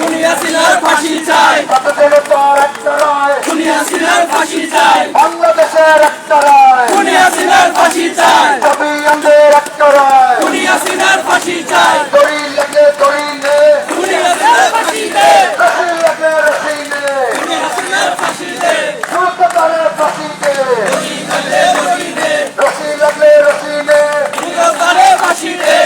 দুনিয়া সিনার ফাঁসি চাই। কতদিন পর একটা রায়। দুনিয়া সিনার ফাঁসি চাই। বাংলাদেশের একটা রায়। দুনিয়া সিনার ফাঁসি চাই। কবিয়ানদের একটা রায়। দুনিয়া সিনার ফাঁসি চাই। দড়ি লাগে দড়ি নে। দুনিয়া সিনার ফাঁসি দে। রশি লাগে রশি নে। দুনিয়া সিনার ফাঁসি দে। দ্রুত ফাঁসি দে। রশি দে রশি লাগলে রশি নে। দুনিয়া ফাঁসি দে।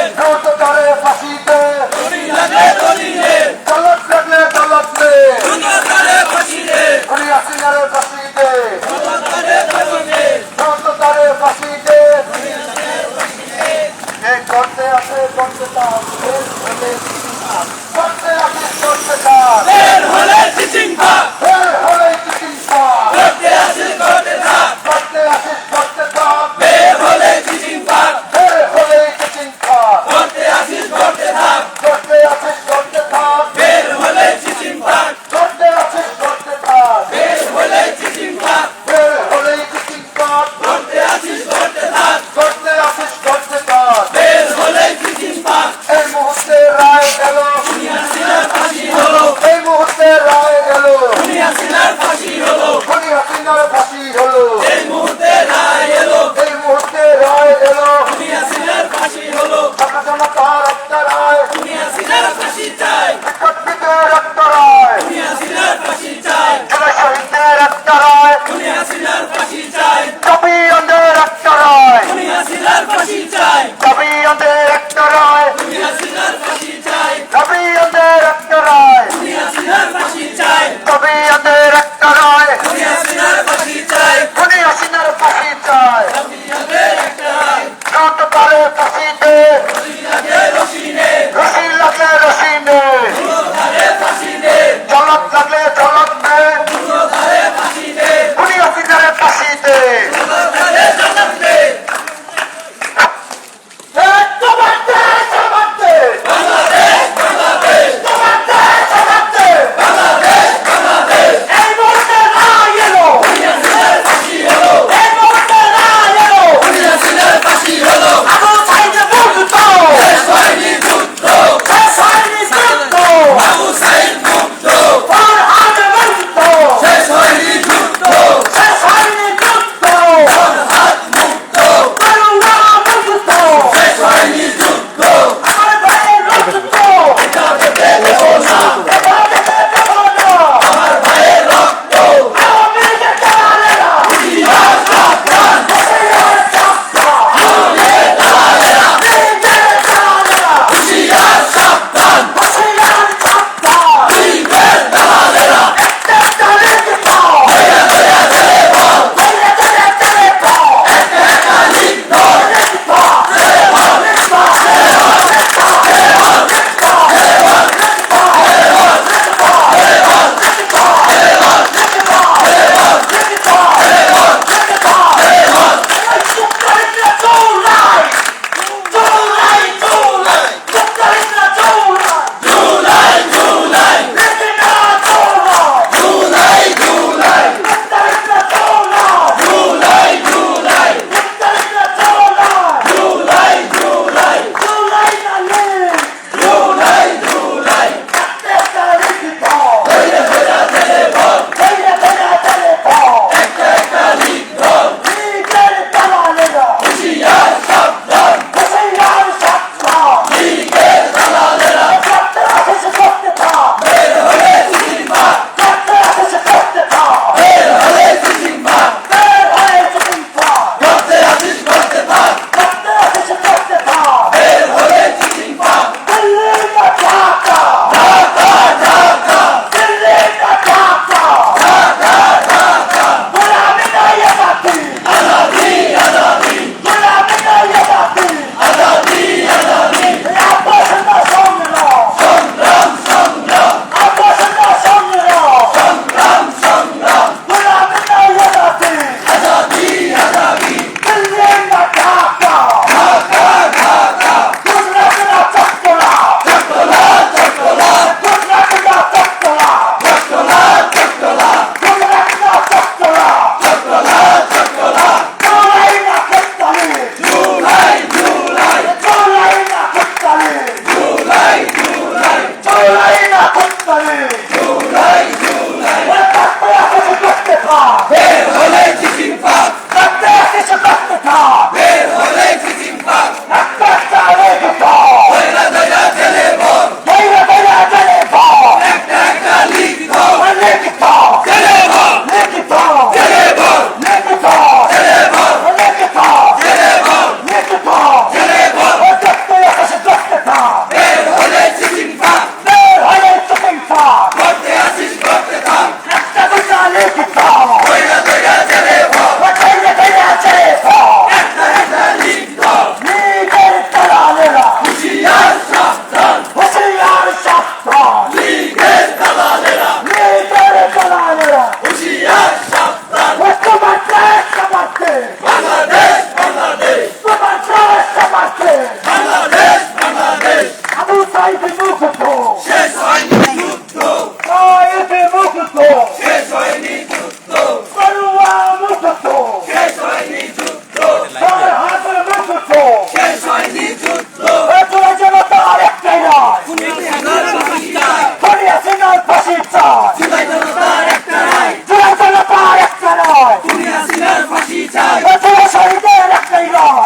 God.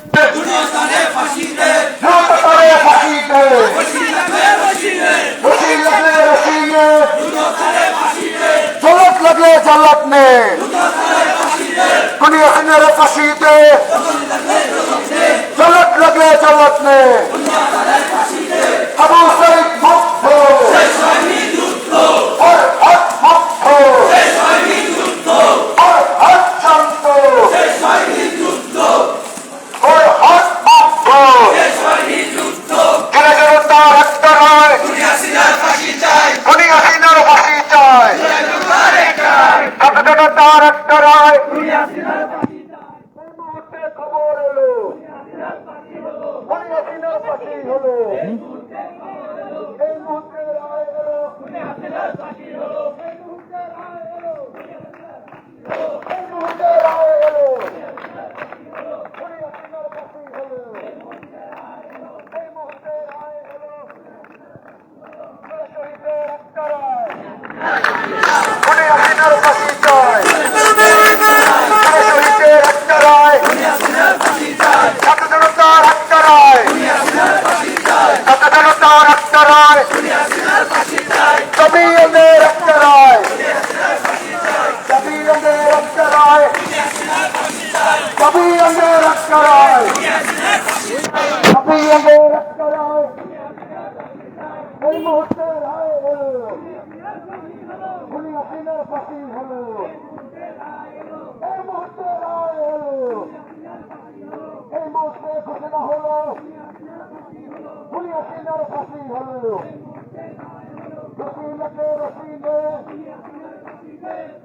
নে জাল্লাত নে? দুনিয়া খানের ফাঁসিতে? জাল্লাত লাগলে জাল্লাত নে। আবু সাইদ এই মুহূর্তে রায় হলো খুনি হাসিনার ফাঁসি হলো। এই মুহূর্তে রায় হলো এই মুহূর্তে ঘোষণা হলো, খুনি হাসিনার ফাঁসি হলো। রসিলকে রসিলে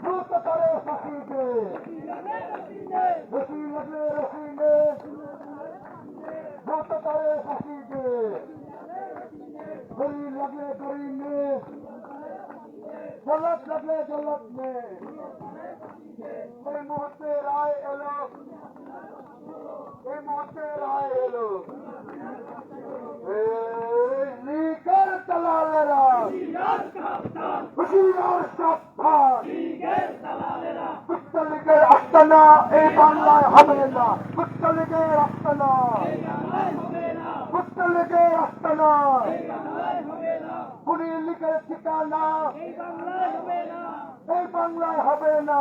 দ্রুত করে ফাঁসিতে রসিলকে রসিলে দ্রুত করে গরিব লাগলে গরিব নে। জল্লাদ লাগলে জল্লাদ নে। এই মুহূর্তে রায় এলো। এই মুহূর্তে রায় এলো। লিগের দালালেরা। হুশিয়ার সাবধান। কুত্তলিগের আস্তানা এই বাংলায় হবে না। কুত্তলিগের আস্তানা। কুত্তলিগের আস্তানা কুড়ি লিগের ঠিকানা এই বাংলায় হবে না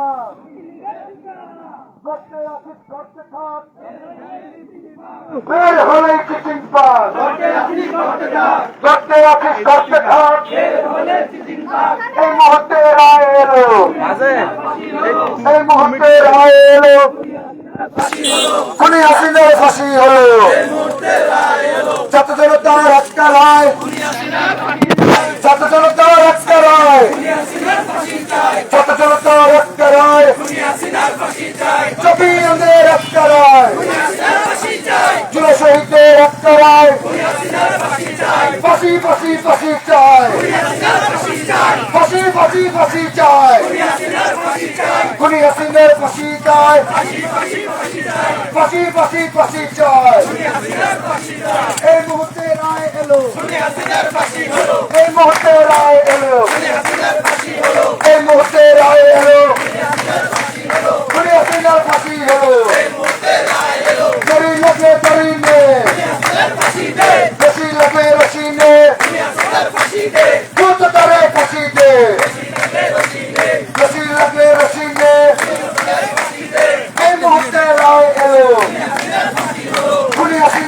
করতে অফিস করতে থাক বের হলে চিটিং পাস করতে অফিস করতে থাক এই মুহূর্তে রায় এলো। এই মুহূর্তে রায় এলো। খুনি হাসিনার ফাঁসি হলো। ছাত্র জনতার একটা রায়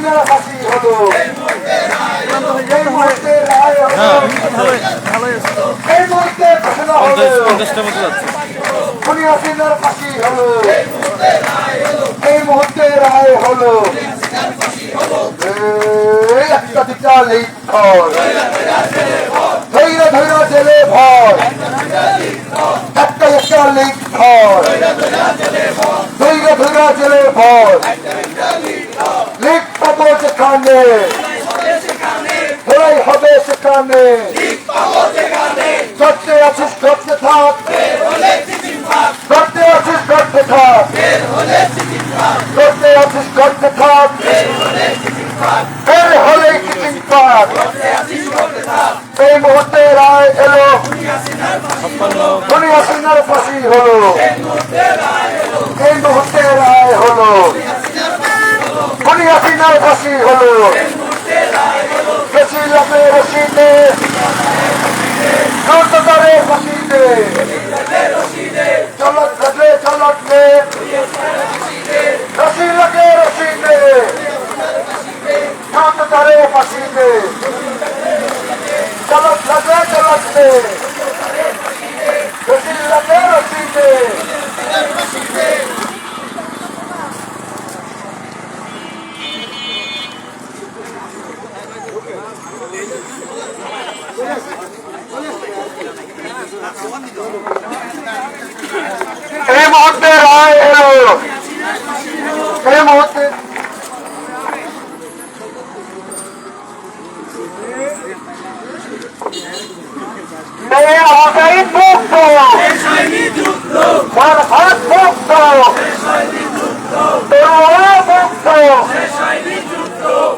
হাসিনার ফাঁসি হলো এই মুহূর্তে রায় হলো এই মুহূর্তে ঘোষণা হলো খুনি হাসিনার ফাঁসি হলো এই মুহূর্তে রায় হলো ধৈর্য ধৈর্য জেলে ভর একটা একটা লিখর ধৈর্য ধৈর্য জেলে ভর লিখ পাবো যেখানে ধরাই হবে সেখানে। করতে আছিস করতে থাক। করতে আছিস করতে থাক। করতে আছিস করতে থাক। বের হলে কিচিং পাক। এই মুহূর্তে রায় এলো। খুনি হাসিনার ফাঁসি হলো। এই মুহূর্তে লাগে রশিদে। দ্রুত করে ফাঁসিতে চলক লাগলে চলক নে। রশি লাগে রশিদে। দ্রুত রশিদে চলত চলক চলত চলক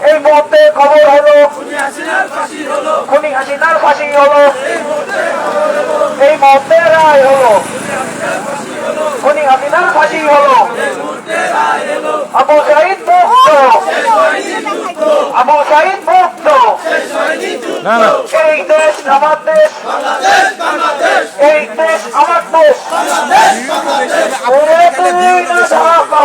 এই মুহূর্তে খবর হলো খুনি হাসিনার ফাঁসি হলো। এই মুহূর্তে রায় হলো খুনি হাসিনার ফাঁসি হলো। আবু সাইদ মুক্ত আবু সাইদ মুক্ত। এই দেশ আমার দেশ এই দেশ আমার দেশ। ওরে তুমি না ঢাকা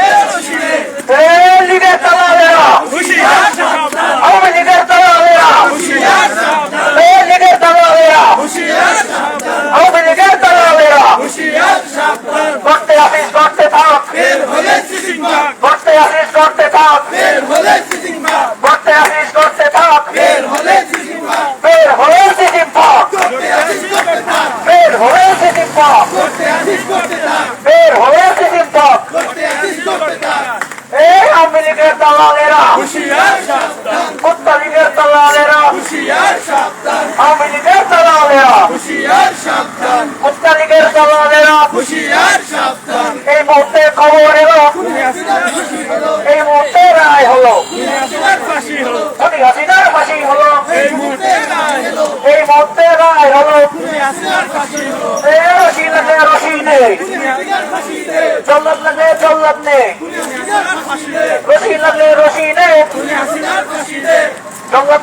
মাইকের চালানেরা এই মুহূর্তে খবর এলো। এই মুহূর্তে রায় হলো। হাসিনার ফাঁসি হলো। এই মুহূর্তে রায় হলো। রশি লাগে রশি নেই। জঙ্গল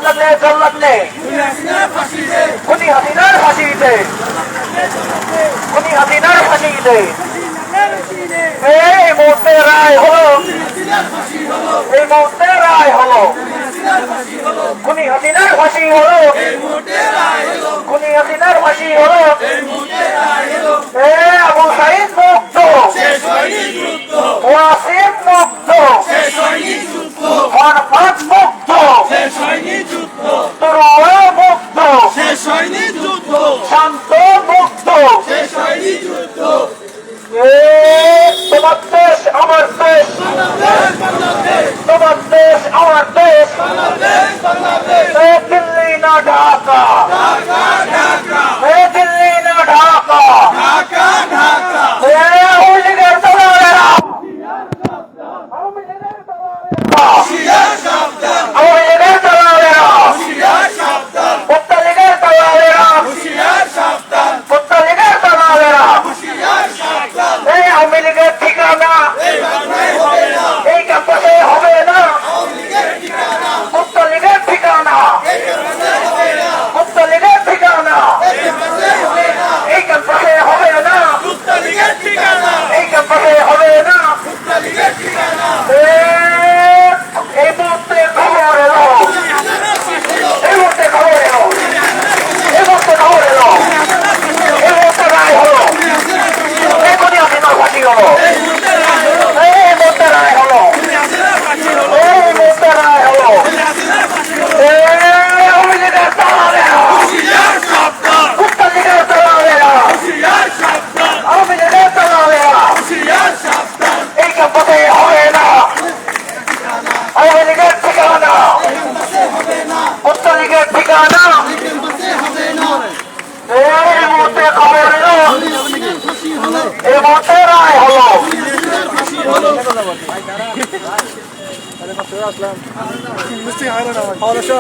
লাগলে জল্লাদ নেই। হাসিনার ফাঁসি আছে। এই মুহূর্তে রায় হলো। এই মুহূর্তে রায় হলো। খুনি হাসিনার ফাঁসি হলো। খুনি হাসিনার ফাঁসি হলো।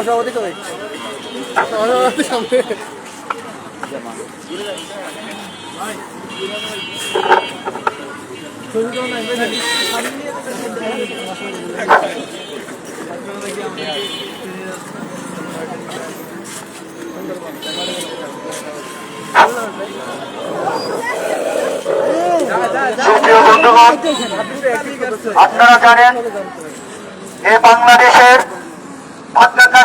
সভাপতি কবে সভাপতি সুপ্রিয় বন্ধুগণ আপনারা জানেন এ বাংলাদেশের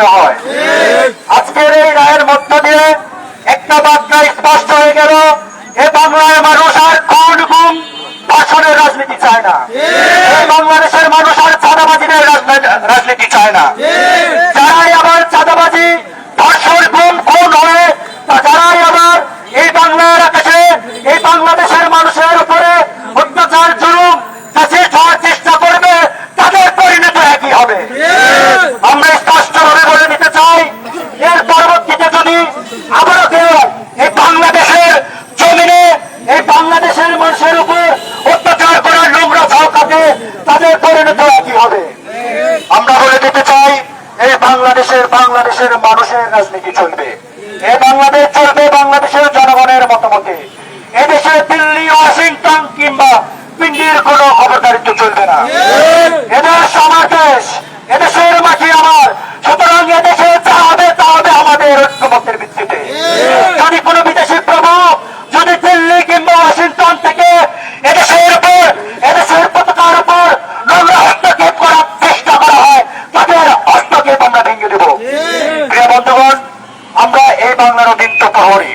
করা হয়। আজকের এই রায়ের মধ্য দিয়ে একটা বার্তা স্পষ্ট হয়ে গেল, এ বাংলার মানুষ আর কোন গুম ভাষণের রাজনীতি চায় না। বাংলাদেশের মানুষ আর চাঁদাবাজিদের রাজনীতি চায় না যারাই আবার চাঁদাবাজি ধর্ষণ গুম খুন হয়ে তা যারাই আবার এই বাংলার আকাশে এই বাংলাদেশের মানুষের উপরে অত্যাচার জুলুম কাছে হওয়ার চেষ্টা করবে তাদের পরিণত একই হবে আমরা স্পষ্টভাবে বলে দিতে চাই এর পরবর্তীতে যদি আবারও কেউ এই বাংলাদেশের জমিনে এই বাংলাদেশের মানুষের উপর অত্যাচার করার নোংরা ঝাঁকাতে তাদের পরিণত একই হবে আমরা বলে দিতে চাই এই বাংলাদেশের মানুষের রাজনীতি চলবে। এ বাংলাদেশ চলবে বাংলাদেশের জনগণের মতামতে। এদেশে দিল্লি, ওয়াশিংটন কিংবা পিন্ডির কোনো খবরদারিত্ব চলবে না। অদিন্ত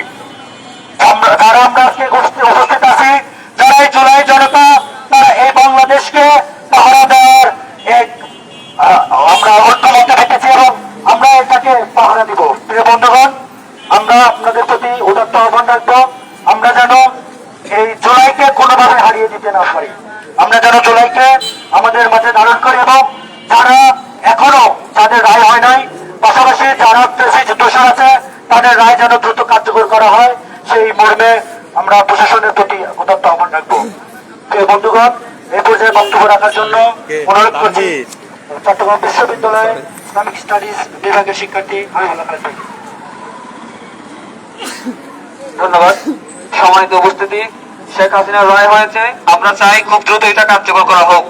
আমরা প্রশাসনের প্রতি উদাত্ত আহ্বান রাখব। বন্ধুগণ এই পর্যায়ে বক্তব্য রাখার জন্য অনুরোধ করছি। চট্টগ্রাম বিশ্ববিদ্যালয়ে ইসলামিক স্টাডিজ বিভাগের শিক্ষার্থী ধন্যবাদ। সম্মানিত উপস্থিতি শেখ হাসিনার রায় হয়েছে আমরা চাই খুব দ্রুত এটা কার্যকর করা হোক।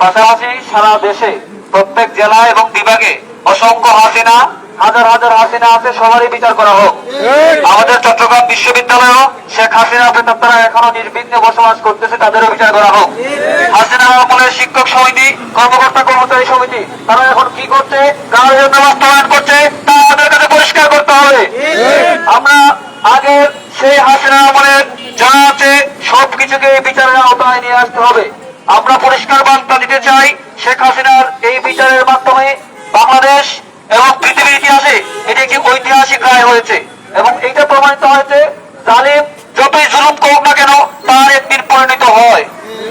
পাশাপাশি সারা দেশে প্রত্যেক জেলা এবং বিভাগে অসংখ্য হাসিনা হাজার হাজার হাসিনা আছে সবারই বিচার করা হোক। আমাদের চট্টগ্রাম বিশ্ববিদ্যালয়েও শেখ হাসিনা প্রেতাত্মারা এখনও নির্বিঘ্নে বসবাস করতেছে তাদেরও বিচার করা হোক। হাসিনা আমলের শিক্ষক সমিতি কর্মকর্তা কর্মচারী সমিতি তারা এখন কি করছে? কার জন্য বাস্তবায়ন করছে তা আমাদের কাছে পরিষ্কার করতে হবে। আমরা আগে সেই হাসিনা আমলের যা আছে সবকিছুকে বিচারের আওতায় নিয়ে আসতে হবে। আমরা পরিষ্কার বার্তা দিতে চাই শেখ হাসিনার এই বিচারের মাধ্যমে বাংলাদেশ এবং পৃথিবীর ইতিহাসে এটি একটি ঐতিহাসিক রায় হয়েছে। এবং এইটা প্রমাণিত হয়েছে, জালিম যতই জুলুম করুক না কেন, তার একদিন পরিণত হয়।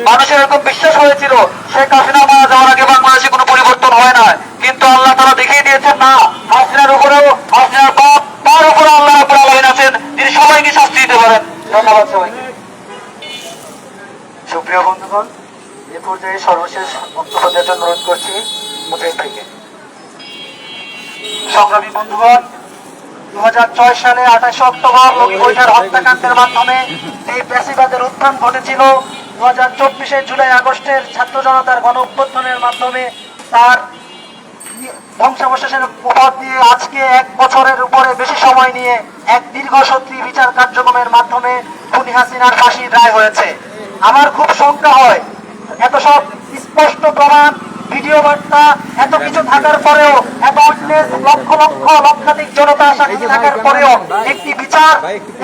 মানুষের এরকম বিশ্বাস হয়েছিল, শেখ হাসিনা মারা যাওয়ার আগে বাংলাদেশে কোনো পরিবর্তন হয় না। কিন্তু আল্লাহ তারা দেখিয়ে দিয়েছেন, না, হাসিনার উপরেও, হাসিনার বাপ, তার উপরে আল্লাহ রাব্বুল আলামিন আছেন। তিনি সবাইকে শাস্তি দিতে পারেন। ধন্যবাদ সবাইকে। সুপ্রিয় বন্ধুগণ, এ পর্যায়ে সর্বশেষ বক্তব্য দেওয়ার জন্য অনুরোধ করছি মুজাহিদ ভাইকে। সংগ্রামী বন্ধুগণ দু হাজার ছয় সালে আঠাশে অক্টোবর লগি বৈঠার হত্যাকাণ্ডের মাধ্যমে এই পেশিবাদের উত্থান ঘটেছিল? দু হাজার চব্বিশে জুলাই আগস্টের ছাত্র জনতার গণ অভ্যুত্থানের মাধ্যমে তার ধ্বংসাবশেষের উপর দিয়ে আজকে এক বছরের উপরে বেশি সময় নিয়ে এক দীর্ঘ সত্যি বিচার কার্যক্রমের মাধ্যমে খুনি হাসিনার ফাঁসির রায় হয়েছে। আমার খুব শঙ্কা হয়, এত সব স্পষ্ট প্রমাণ ভিডিও বার্তা এত কিছু থাকার পরেও অন্যের লক্ষ লক্ষ লক্ষাধিক জনতা সাক্ষী থাকার পরেও একটি বিচার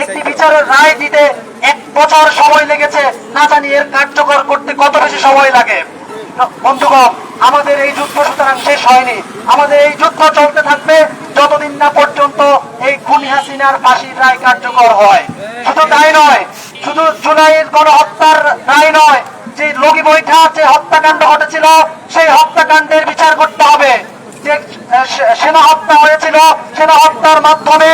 একটি বিচারের রায় দিতে এক বছর সময় লেগেছে। না জানি এর কার্যকর করতে কত বেশি সময় লাগে। বন্ধুগণ আমাদের এই যুদ্ধ সুতরাং শেষ হয়নি। আমাদের এই যুদ্ধ চলতে থাকবে যতদিন না পর্যন্ত এই খুনি হাসিনার ফাঁসির রায় কার্যকর হয়। শুধু তাই নয় শুধু জুলাইয়ের গণহত্যার রায় নয় যে লগি বৈঠা যে হত্যাকাণ্ড ঘটেছিল, সেই হত্যাকাণ্ডের বিচার করতে হবে। যে সেনা হত্যা হয়েছিল, সেনা হত্যার মাধ্যমে,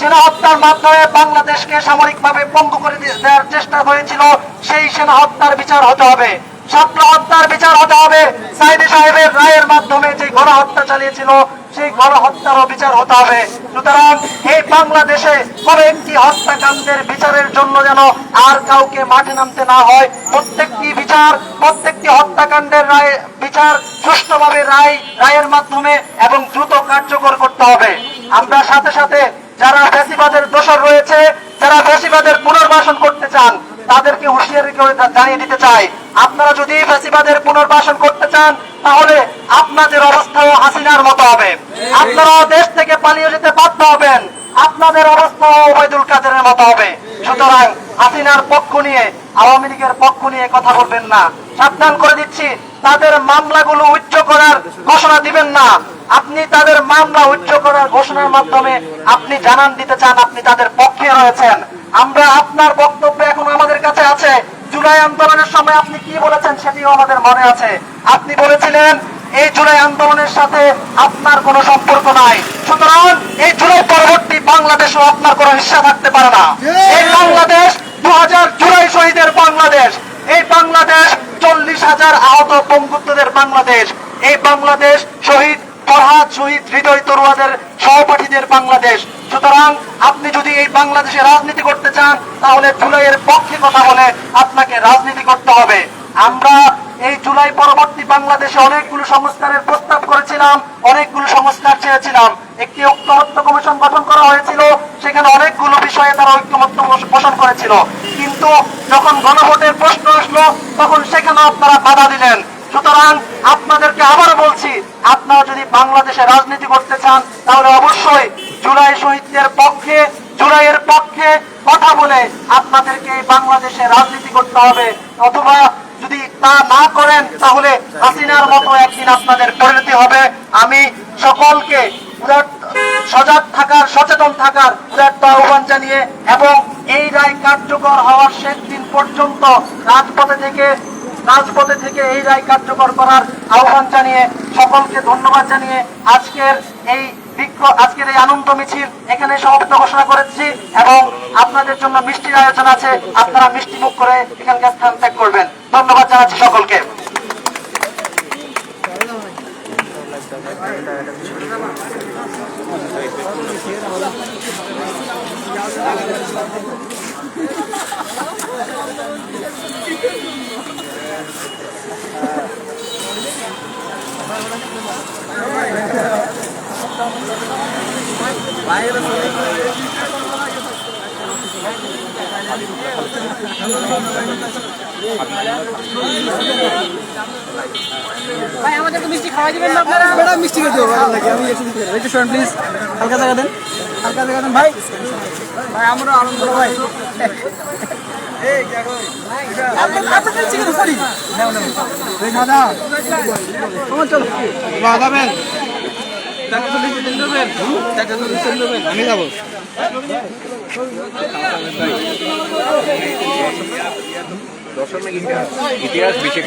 সেনা হত্যার মাধ্যমে বাংলাদেশকে সামরিকভাবে পঙ্গু করে দেওয়ার চেষ্টা হয়েছিল, সেই সেনা হত্যার বিচার হতে হবে। শাপলা হত্যার বিচার হতে হবে। সাইদি সাহেবের রায়ের মাধ্যমে যে গণহত্যা চালিয়েছিল সেই গণহত্যারও বিচার হতে হবে। সুতরাং এই বাংলাদেশে কোনো একটি হত্যাকাণ্ডের বিচারের জন্য যেন আর কাউকে মাঠে নামতে না হয়। প্রত্যেকটি বিচার, প্রত্যেকটি হত্যাকাণ্ডের রায়, বিচার সুষ্ঠুভাবে রায়, রায়ের মাধ্যমে এবং দ্রুত কার্যকর করতে হবে। আমরা সাথে সাথে যারা ফ্যাসিবাদের দোষর রয়েছে, যারা ফ্যাসিবাদের পুনর্বাসন করতে চান তাদেরকে হুঁশিয়ারি করে জানিয়ে দিতে চাই। আপনারা যদি ফ্যাসিবাদের পুনর্বাসন করতে চান, তাহলে আপনাদের অবস্থাও হাসিনার মতো হবে। আপনারা দেশ থেকে পালিয়ে যেতে বাধ্য হবেন। আপনাদের অবস্থা ওবায়দুল মতো হবে। সুতরাং হাসিনার পক্ষ নিয়ে, আওয়ামী লীগের পক্ষ নিয়ে কথা বলবেন না। সাবধান করে দিচ্ছি, তাদের মামলাগুলো উচ্চ করার ঘোষণা দিবেন না। আপনি তাদের মামলা উচ্চ করার ঘোষণার মাধ্যমে আপনি জানান দিতে চান আপনি তাদের পক্ষে রয়েছেন। আমরা আপনার বক্তব্য এখন আমাদের কাছে আছে। জুলাই আন্দোলনের সময় আপনি কি বলেছেন সেটিও আমাদের মনে আছে। আপনি বলেছিলেন এই জুলাই আন্দোলনের সাথে আপনার কোনো সম্পর্ক নাই। সুতরাং এই জুলাই পরবর্তী বাংলাদেশও আপনার কোনো হিস্সা থাকতে পারে না। এই বাংলাদেশ দু হাজার জুলাই শহীদের বাংলাদেশ। এই বাংলাদেশ চল্লিশ হাজার আহত বঙ্গুত্বদের বাংলাদেশ। এই বাংলাদেশ শহীদ ফরহাদ শহীদ হৃদয় তরুয়াদের সহপাঠীদের বাংলাদেশ। সুতরাং আপনি যদি এই বাংলাদেশে রাজনীতি করতে চান, তাহলে জুলাইয়ের পক্ষে কথা বলে আপনাকে রাজনীতি করতে হবে। আমরা এই জুলাই পরবর্তী বাংলাদেশে অনেকগুলো সংস্কারের প্রস্তাব করেছিলাম, অনেকগুলো সংস্কার চেয়েছিলাম। একটি ঐক্যমত্য কমিশন গঠন করা হয়েছিল, সেখানে অনেকগুলো বিষয়ে তারা ঐক্যমত্য পোষণ করেছিল। কিন্তু যখন গণভোটের প্রশ্ন আসলো, তখন সেখানে আপনারা বাধা দিলেন। সুতরাং আপনাদেরকে আবার বলছি, আপনারা যদি বাংলাদেশে রাজনীতি করতে চান, তাহলে অবশ্যই জুলাই শহীদদের পক্ষে, জুলাইয়ের পক্ষে কথা বলে আপনাদেরকে বাংলাদেশে রাজনীতি করতে হবে। অথবা যদি তা না করেন, তাহলে হাসিনার মতো একদিন আপনাদের পরিণতি হবে। আমি সকলকে সজাগ থাকার, সচেতন থাকার উদারতা আহ্বান জানিয়ে এবং এই রায় কার্যকর হওয়ার শেষ দিন পর্যন্ত রাজপথে থেকে রাজপথে থেকে এই রায় কার্যকর করার আহ্বান জানিয়ে সকলকে ধন্যবাদ জানিয়ে আজকের এই বিক্ষোভ আজকের এই আনন্দ মিছিল এখানে সমাপ্ত ঘোষণা করেছি এবং আপনাদের জন্য মিষ্টির আয়োজন আছে। আপনারা মিষ্টি মুখ করে এখানকার স্থান ত্যাগ করবেন। ধন্যবাদ জানাচ্ছি সকলকে। ভাই আমাদের মিষ্টি খাওয়াই দিবেন না আপনারা? ম্যাডাম, মিষ্টি খেতে হবে আমি একটু দিতে একটু শোন প্লিজ হালকা জায়গা দেন। হালকা জায়গা দেন। ভাই ভাই আমরা আনন্দ ভাই আমি যাব ইতিহাস বিশেষ